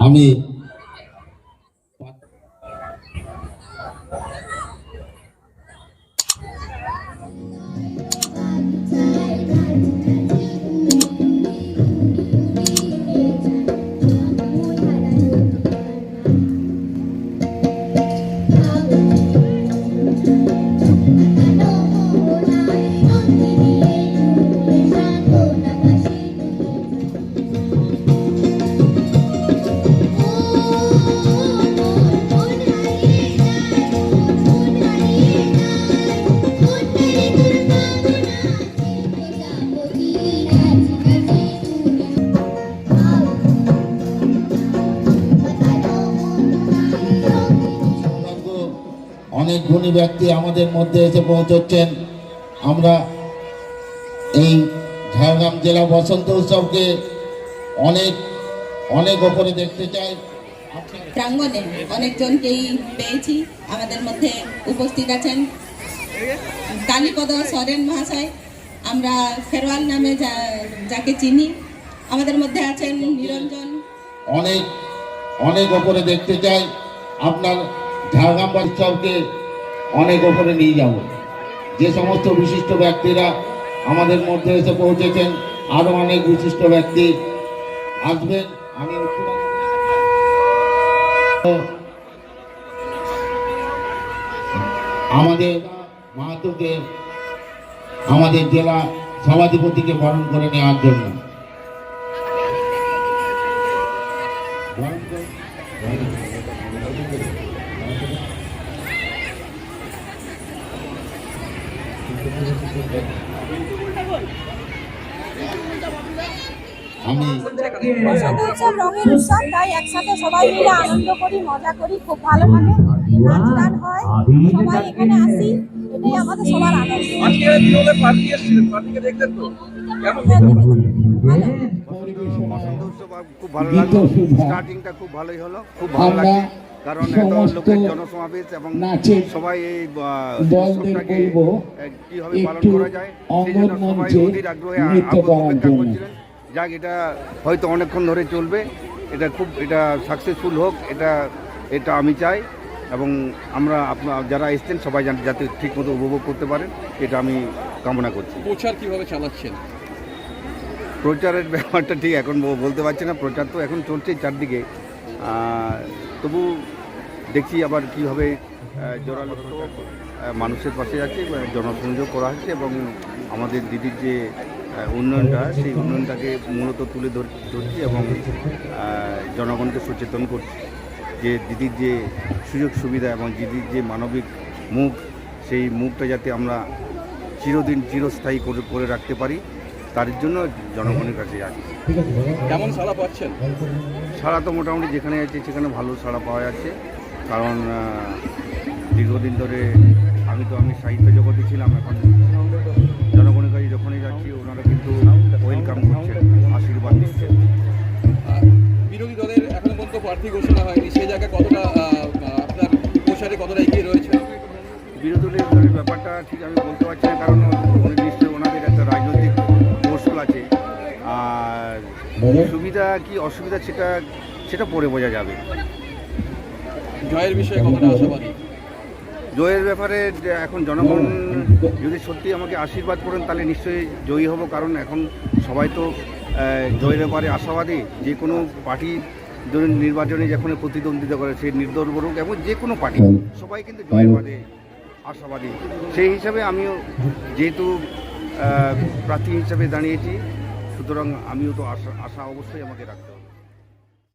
আমি অনেক গুণী ব্যক্তি আমাদের মধ্যে এসে পৌঁছচ্ছেন। আমরা এই ঝাড়গ্রাম জেলা বসন্ত উৎসবকে অনেক অনেক ওপরে দেখতে চাই। প্রাঙ্গণে অনেকজনকেই পেয়েছি আমাদের মধ্যে উপস্থিত আছেন কালীপদ সরেন মহাশয়। আমরা ফেরওয়াল নামে যাকে চিনি আমাদের মধ্যে আছেন নিরঞ্জন। অনেক অনেক ওপরে দেখতে চাই। আপনার ঝাড়গ্রাম উৎসবকে অনেক ওপরে নিয়ে যাব। যে সমস্ত বিশিষ্ট ব্যক্তিরা আমাদের মধ্যে এসে পৌঁছেছেন আরও অনেক বিশিষ্ট ব্যক্তি আসবেন। আমি আমাদের মাহাতোকে, আমাদের জেলা সভাধিপতিকে বরণ করে নেওয়ার জন্য বরণ করে- আমি বসন্ত উৎসব রঙের উৎসব তাই একসাথে সবাই মিলে আনন্দ করি মজা করি খুব ভালো লাগে। নাচ গান হয় সবাই এখানে আসি এটাই আমাদের সবার আনন্দ। আজকে বিরলে পার্টি এসেছিলেন পার্টিকে দেখলেন তো? কেমন? হ্যাঁ, খুব ভালো লাগল। স্টার্টিংটা খুব ভালোই হলো খুব ভালো লাগছে কারণ এত লোকের জনসমাবেশ এবং সবাই এই উৎসবটাকে বলব পালন করা যায় সেই জন্য সবাই অধীর আগ্রহে আগ্রহ অপেক্ষা করছিলেন। যাক এটা হয়তো অনেকক্ষণ ধরে চলবে। এটা খুব এটা সাকসেসফুল হোক এটা এটা আমি চাই। এবং আমরা আপনার যারা এসছেন সবাই যাতে- যাতে ঠিকমতো উপভোগ করতে পারেন এটা আমি কামনা করছি। প্রচার কীভাবে চালাচ্ছেন? প্রচারের ব্যাপারটা ঠিক এখন বলতে পারছি না। প্রচার তো এখন চলছে চারদিকে। আর তবু দেখছি আবার কীভাবে জোরালো মানুষের পাশে আছে জনসংযোগ করা হচ্ছে এবং আমাদের দিদির যে উন্নয়নটা, সেই উন্নয়নটাকে মূলত তুলে ধরছি এবং জনগণকে সচেতন করছি। যে দিদির যে সুযোগ সুবিধা এবং দিদির যে মানবিক মুখ, সেই মুখটা যাতে আমরা চিরদিন চিরস্থায়ী করে রাখতে পারি। তার জন্য জনগণের কাছে যাচ্ছি কেমন সাড়া পাচ্ছেন? সাড়া তো মোটামুটি যেখানে আছে সেখানে ভালো সাড়া পাওয়া যাচ্ছে। কারণ দীর্ঘদিন ধরে আমি তো আমি সাহিত্য জগতে ছিলাম এখন জনগণের কাছে যখনই যাচ্ছি ওনারা কিন্তু ওয়েলকাম করছেন আশীর্বাদ দিচ্ছেন। বিরোধী দলের এখনও পর্যন্ত প্রার্থী ঘোষণা হয়নি সেই জায়গায় কতটা আপনার প্রচারে কতটা এগিয়ে রয়েছে? বিরোধী দলের ব্যাপারটা ঠিক আমি বলতে পারছি না কারণ সুবিধা কি অসুবিধা সেটা সেটা পরে বোঝা যাবে। জয়ের বিষয়ে কতটা আশাবাদী? জয়ের ব্যাপারে এখন জনগণ যদি সত্যি আমাকে আশীর্বাদ করেন তাহলে নিশ্চয়ই জয়ী হব কারণ এখন সবাই তো জয়ের ব্যাপারে আশাবাদী। যে কোনো পার্টি ধরুন নির্বাচনে যখন প্রতিদ্বন্দ্বিতা করে সে নির্দল বলুক এবং যে কোনো পার্টি সবাই কিন্তু জয়ের বাদে আশাবাদী। সেই হিসাবে আমিও যেহেতু প্রার্থী হিসাবে দাঁড়িয়েছি সুতরাং আমিও তো আশা আশা অবশ্যই আমাকে রাখতে হবে।